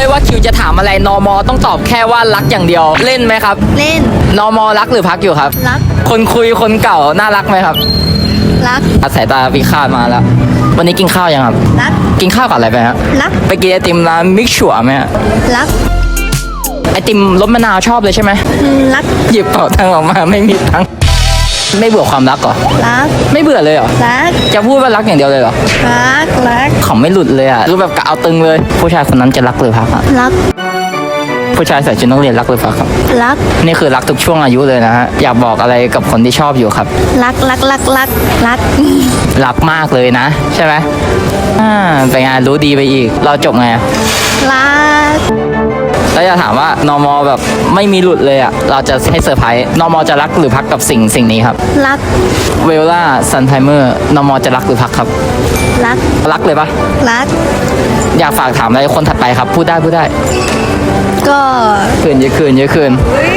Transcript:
ไม่ว่าคิวจะถามอะไรนอมอต้องตอบแค่ว่ารักอย่างเดียว เล่นไหมครับ เล่น นอมอรักหรือพักอยู่ครับ รัก คนคุยคนเก่าน่ารักไหมครับ รักอาสายตาพิฆาตมาแล้ว วันนี้กินข้าวยังครับ รัก กินข้าวกับอะไรไปฮะรัก ไปกินไอติมร้านมิกชัวไหมฮะรัก ไอติมรสมะนาวชอบเลยใช่ไหมอืมรัก หยิบเป๋าตังค์ออกมาไม่มีตังค์ไม่เบื่อความรักเหรอ รัก ไม่เบื่อเลยเหรอ รัก จะพูดว่ารักอย่างเดียวเลยเหรอ รัก รักเขาไม่หลุดเลยอะรู้แบบกะเอาตึงเลย ผู้ชายคนนั้นจะรักหรือพักอะรัก ผู้ชายใส่ชุดนักเรียนรักหรือพักครับ รัก นี่คือรักทุกช่วงอายุเลยนะฮะอยากบอกอะไรกับคนที่ชอบอยู่ครับ รักรักรักรักรัก รักมากเลยนะ ใช่ไหมอ่าเป็นไงรู้ดีไปอีก เราจบไงอะรัก แล้วจะถามว่านอมอแบบไม่มีหลุดเลยอะเราจะให้เซอร์ไพรส์นอมอจะรักหรือพักกับสิ่งสิ่งนี้ครับ รัก เวลล่าซันไทเมอร์นอมอจะรักหรือพักครับ รัก รักเลยปะรัก อยากฝากถามอะไรคนถัดไปครับ พูดได้พูดได้ ก็ คืนเยอะคืนเยอะคืนเฮ้ย